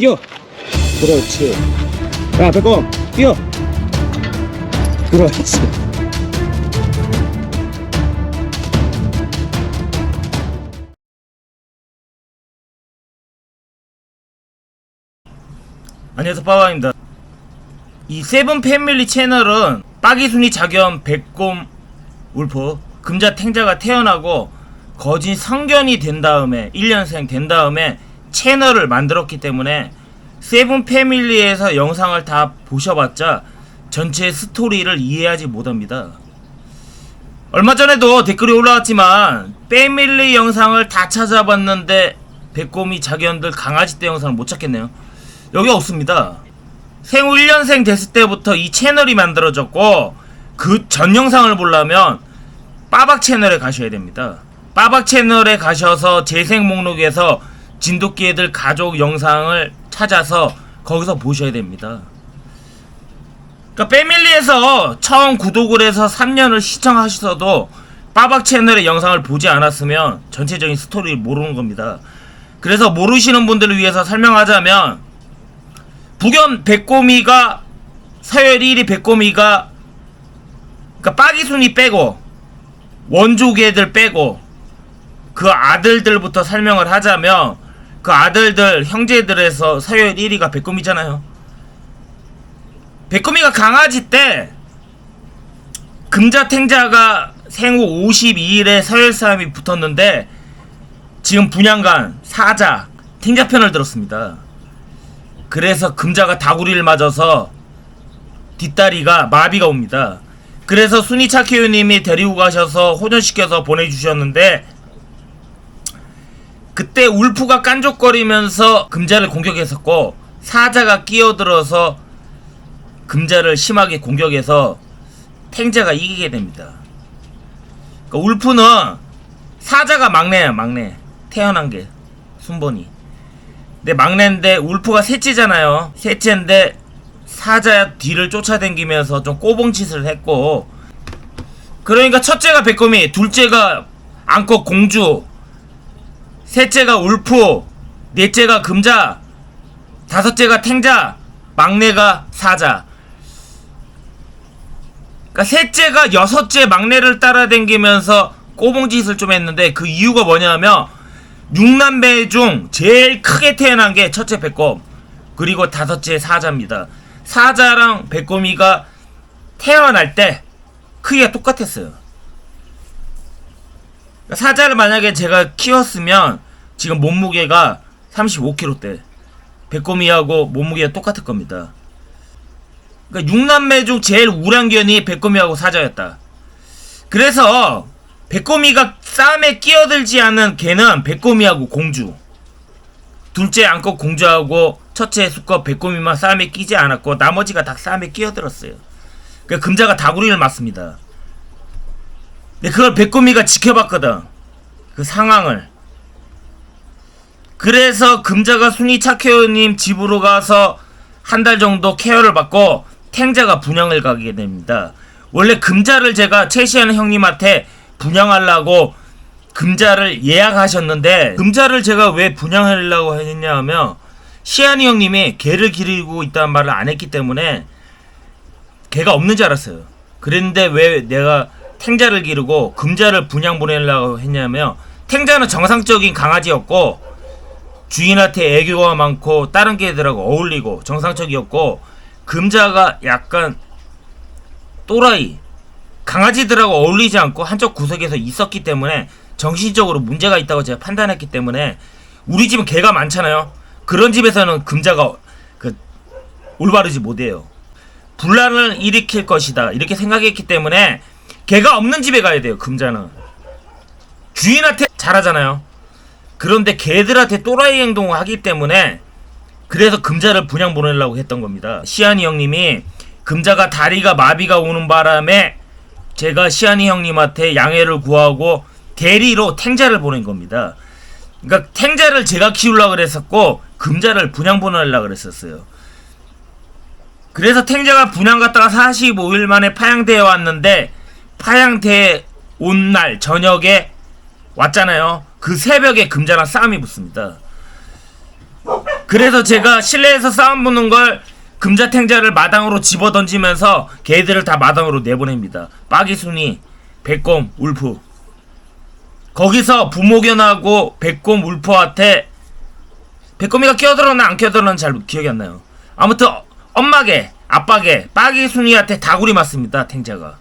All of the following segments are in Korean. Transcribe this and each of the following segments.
뛰어. 그렇지. 야, 백곰, 뛰어. 그렇지. 안녕하세요 빠바입니다 이 세븐 패밀리 채널은 빠기순이 자견 백곰 울프 금자 탱자가 태어나고 거진 성견이 된 다음에 1년생 된 다음에 채널을 만들었기 때문에 세븐 패밀리에서 영상을 다 보셔봤자 전체 스토리를 이해하지 못합니다 얼마 전에도 댓글이 올라왔지만 패밀리 영상을 다 찾아봤는데 백곰이 자견들 강아지 때 영상을 못 찾겠네요 여기 없습니다. 생후 1년생 됐을 때부터 이 채널이 만들어졌고 그 전 영상을 보려면 빠박 채널에 가셔야 됩니다. 빠박 채널에 가셔서 재생 목록에서 진돗개 애들 가족 영상을 찾아서 거기서 보셔야 됩니다. 그러니까 패밀리에서 처음 구독을 해서 3년을 시청하셔도 빠박 채널의 영상을 보지 않았으면 전체적인 스토리를 모르는 겁니다. 그래서 모르시는 분들을 위해서 설명하자면 북연 백고미가 서열 1위 백고미가 그니까 빠기순이 빼고 원조개들 빼고 그 아들들부터 설명을 하자면 그 아들들 형제들에서 서열 1위가 백고미잖아요. 백고미가 강아지 때 금자탱자가 생후 52일에 서열 싸움이 붙었는데 지금 분양간 사자 탱자 편을 들었습니다. 그래서 금자가 다구리를 맞아서 뒷다리가 마비가 옵니다. 그래서 순이 차키우님이 데리고 가셔서 호전시켜서 보내주셨는데 그때 울프가 깐족거리면서 금자를 공격했었고 사자가 끼어들어서 금자를 심하게 공격해서 탱자가 이기게 됩니다. 그러니까 울프는 사자가 막내야 막내 태어난 게 순번이 근데 막내인데 울프가 셋째잖아요. 셋째인데 사자 뒤를 쫓아다니면서 좀 꼬봉짓을 했고 그러니까 첫째가 백곰이 둘째가 안고 공주 셋째가 울프 넷째가 금자 다섯째가 탱자 막내가 사자 그러니까 셋째가 여섯째 막내를 따라다니면서 꼬봉짓을 좀 했는데 그 이유가 뭐냐면 육남매 중 제일 크게 태어난 게 첫째 백곰 그리고 다섯째 사자입니다. 사자랑 백곰이가 태어날 때 크기가 똑같았어요. 사자를 만약에 제가 키웠으면 지금 몸무게가 35kg대 백곰이하고 몸무게가 똑같을 겁니다. 그러니까 육남매 중 제일 우량견이 백곰이하고 사자였다. 그래서 백곰이가 싸움에 끼어들지 않은 개는 백곰이하고 공주. 둘째 암컷 공주하고 첫째 수컷 백곰이만 싸움에 끼지 않았고 나머지가 다 싸움에 끼어들었어요. 그 금자가 다구리를 맞습니다. 근데 그걸 백곰이가 지켜봤거든. 그 상황을. 그래서 금자가 순이 차케어님 집으로 가서 한 달 정도 케어를 받고 탱자가 분양을 가게 됩니다. 원래 금자를 제가 최시한 형님한테 분양하려고 금자를 예약하셨는데 금자를 제가 왜 분양하려고 했냐 하면 시안이 형님이 개를 기르고 있다는 말을 안 했기 때문에 개가 없는 줄 알았어요. 그랬는데 왜 내가 탱자를 기르고 금자를 분양 보내려고 했냐면 탱자는 정상적인 강아지였고 주인한테 애교가 많고 다른 개들하고 어울리고 정상적이었고 금자가 약간 또라이 강아지들하고 어울리지 않고 한쪽 구석에서 있었기 때문에 정신적으로 문제가 있다고 제가 판단했기 때문에 우리 집은 개가 많잖아요. 그런 집에서는 금자가 그 올바르지 못해요. 분란을 일으킬 것이다 이렇게 생각했기 때문에 개가 없는 집에 가야 돼요. 금자는 주인한테 잘하잖아요. 그런데 개들한테 또라이 행동을 하기 때문에 그래서 금자를 분양 보내려고 했던 겁니다. 시안이 형님이 금자가 다리가 마비가 오는 바람에 제가 시안이 형님한테 양해를 구하고 대리로 탱자를 보낸 겁니다. 그러니까 탱자를 제가 키우려고 그랬었고 금자를 분양 보내려고 그랬었어요. 그래서 탱자가 분양 갔다가 45일 만에 파양대에 왔는데 파양대에 온 날 저녁에 왔잖아요. 그 새벽에 금자랑 싸움이 붙습니다. 그래서 제가 실내에서 싸움 보는 걸 금자탱자를 마당으로 집어 던지면서 개들을 다 마당으로 내보냅니다. 빠기순이, 백곰, 울프. 거기서 부모견하고 백곰, 울프한테 백곰이가 끼어들었나 안 끼어들었나 잘 기억이 안 나요. 아무튼 어- 엄마게, 아빠게, 빠기순이한테 다구리 맞습니다. 탱자가.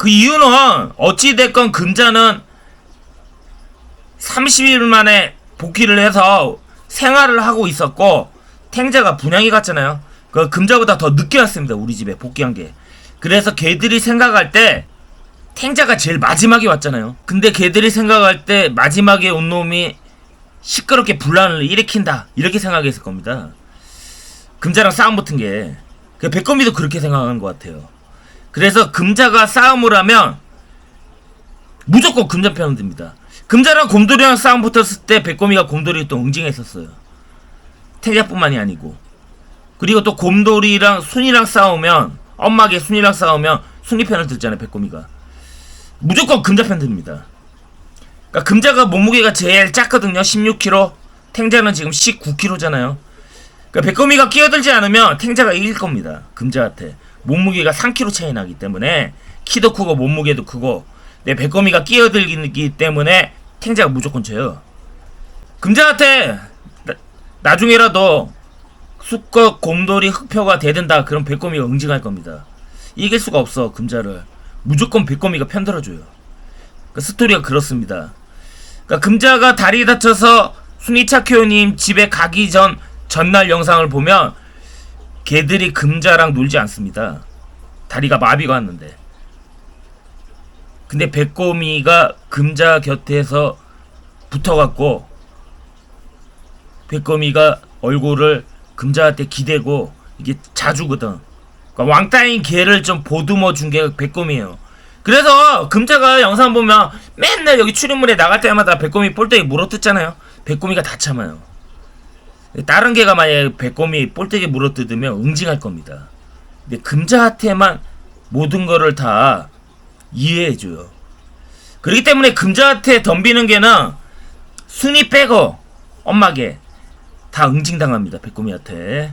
그 이유는 어찌됐건 금자는 30일 만에 복귀를 해서 생활을 하고 있었고 탱자가 분양이 갔잖아요. 그 금자보다 더 늦게 왔습니다. 우리 집에 복귀한 게. 그래서 걔들이 생각할 때 탱자가 제일 마지막에 왔잖아요. 근데 걔들이 생각할 때 마지막에 온 놈이 시끄럽게 분란을 일으킨다 이렇게 생각했을 겁니다. 금자랑 싸움 붙은 게. 그 백검이도 그렇게 생각하는 것 같아요. 그래서 금자가 싸움을 하면 무조건 금자 편은 듭니다. 금자랑 곰돌이랑 싸움 붙었을 때 백곰이가 곰돌이를 또 응징했었어요. 태자뿐만이 아니고 그리고 또 곰돌이랑 순이랑 싸우면 엄마게 순이랑 싸우면 순이 편을 들잖아요 백곰이가 무조건 금자 편 듭니다. 그러니까 금자가 몸무게가 제일 작거든요 16kg 탱자는 지금 19kg잖아요. 그러니까 백검이가 끼어들지 않으면 탱자가 이길 겁니다. 금자한테 몸무게가 3kg 차이 나기 때문에 키도 크고 몸무게도 크고 내 백검이가 끼어들기 때문에 탱자가 무조건 져요. 금자한테 나, 나중에라도 수컷 곰돌이 흑표가 대든다 그럼 백검이가 응징할 겁니다. 이길 수가 없어 금자를 무조건 백검이가 편들어줘요. 그 스토리가 그렇습니다. 그러니까 금자가 다리 다쳐서 순이차케오님 집에 가기 전 전날 영상을 보면 개들이 금자랑 놀지 않습니다. 다리가 마비가 왔는데. 근데 백곰이가 금자 곁에서 붙어갖고 백곰이가 얼굴을 금자한테 기대고 이게 자주거든. 그러니까 왕따인 개를 좀 보듬어 준 게 백곰이에요. 그래서 금자가 영상 보면 맨날 여기 출입문에 나갈 때마다 백곰이 볼때기 물어뜯잖아요. 백곰이가 다 참아요. 다른 개가 만약에 백곰이 볼때기 물어뜯으면 응징할 겁니다. 근데 금자한테만 모든 거를 다 이해해줘요. 그렇기 때문에 금자한테 덤비는 개는 순이 빼고 엄마게 다 응징당합니다. 백곰이한테.